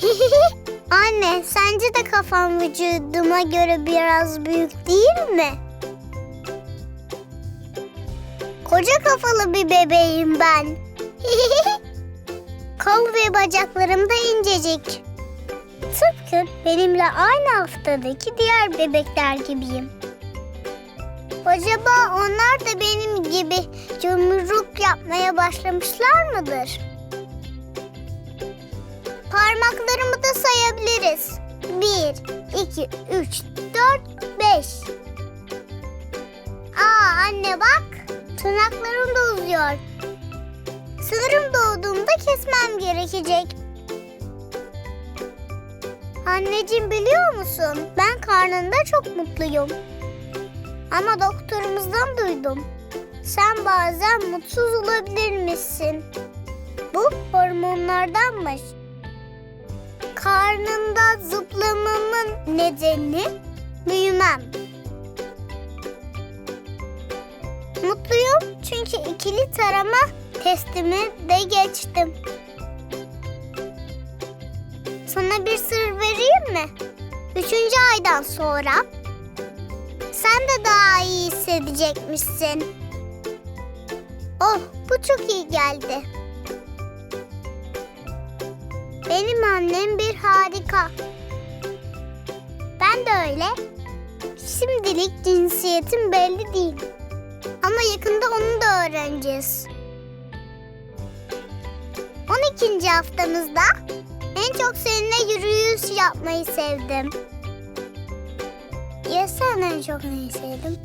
Anne, sence de kafam vücuduma göre biraz büyük değil mi? Koca kafalı bir bebeğim ben. Kol ve bacaklarım da incecik. Tıpkı benimle aynı haftadaki diğer bebekler gibiyim. Acaba onlar da benim gibi yumruk yapmaya başlamışlar mıdır? Parmaklarımı da sayabiliriz. Bir, iki, üç, dört, beş. Aa anne bak, tırnaklarım da uzuyor. Sanırım doğduğumda kesmem gerekecek. Anneciğim biliyor musun? Ben karnında çok mutluyum. Ama doktorumuzdan duydum. Sen bazen mutsuz olabilirmişsin. Bu hormonlardanmış. Karnında zıplamamın nedeni büyümem. Mutluyum çünkü ikili tarama testimi de geçtim. Sana bir sır vereyim mi? Üçüncü aydan sonra sen de daha iyi hissedecekmişsin. Oh bu çok iyi geldi. Benim annem bir harika. Ben de öyle. Şimdilik cinsiyetim belli değil. Ama yakında onu da öğreneceğiz. 12. haftamızda en çok seninle yürüyüş yapmayı sevdim. Ya sen en çok neyi sevdin?